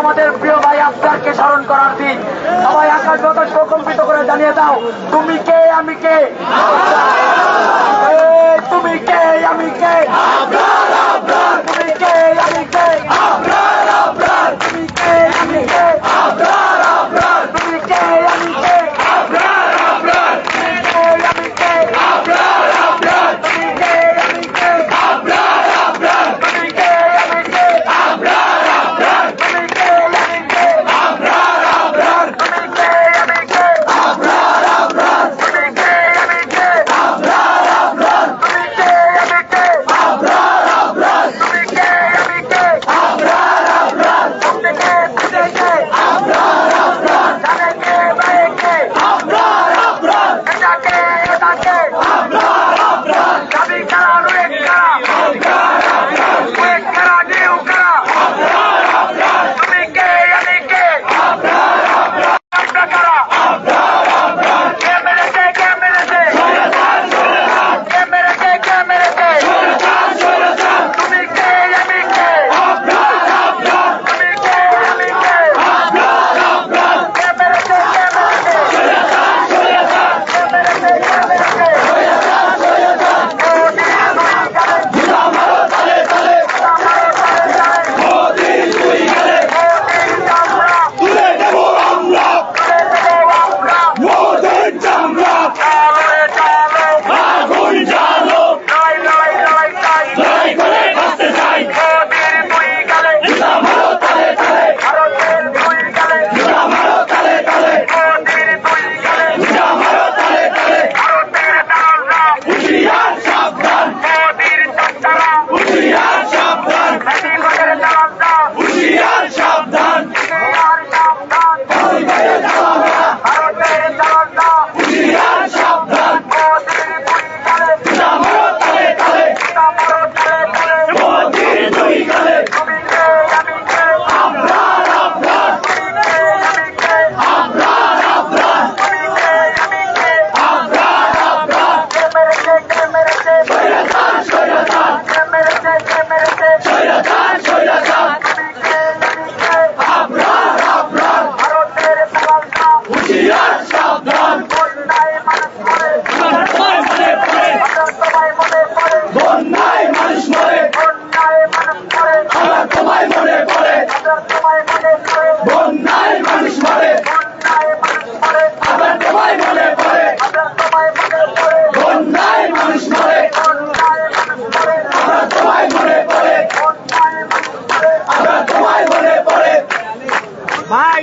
আমাদের প্রিয় ভাই আফতারকে স্মরণ করার দিন। সবাই আকাশ প্রকল্পিত করে জানিয়ে দাও, তুমি কে, আমি কে? তুমি কে, আমি কে? তুমি কে, আমি কে? Amém. বন্যায় মানুষ মরে বন্যায় মরে পড়ে আমরা সবাই মনে পড়ে বন্যায় মানুষ মরে বন্যায় মানুষ মরে আমরা সবাই মনে পড়ে আমরা সবাই মনে পড়ে বন্যায় মানুষ মরে বন্যায় মানুষ মরে আমরা সবাই মনে পড়ে আমরা সবাই মনে পড়ে বন্যায় মানুষ মরে বন্যায় মানুষ মরে আমরা সবাই মনে পড়ে বন্যায় মানুষ মরে আমরা সবাই মনে পড়ে ভাই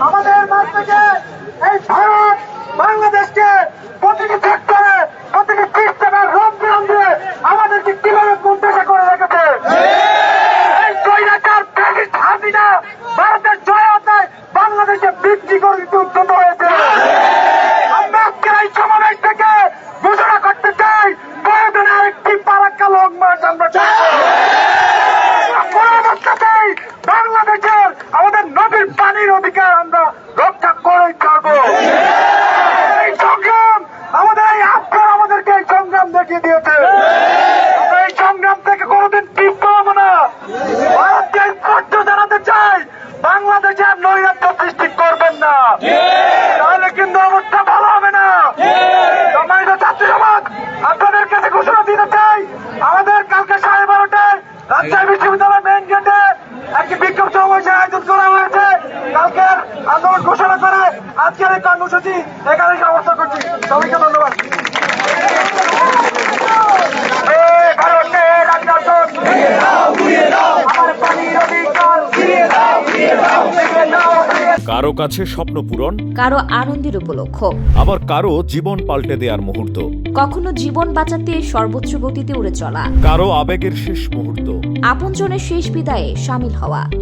আমাদের মাঠ থেকে এই ভারত বাংলাদেশকে প্রতিটি কর্মসূচি এখানে সমর্থন করছি। সবাইকে ধন্যবাদ। এই কারও কাছে স্বপ্ন পূরণ কারও আনন্দের উপলক্ষ। আবার কারও জীবন পাল্টে দেওয়ার মুহূর্ত। কখনো জীবন বাঁচাতে সর্বোচ্চ গতিতে উড়ে চলা। কারও আবেগের শেষ মুহূর্ত। আপনজনের শেষ বিদায়ে সামিল হওয়া।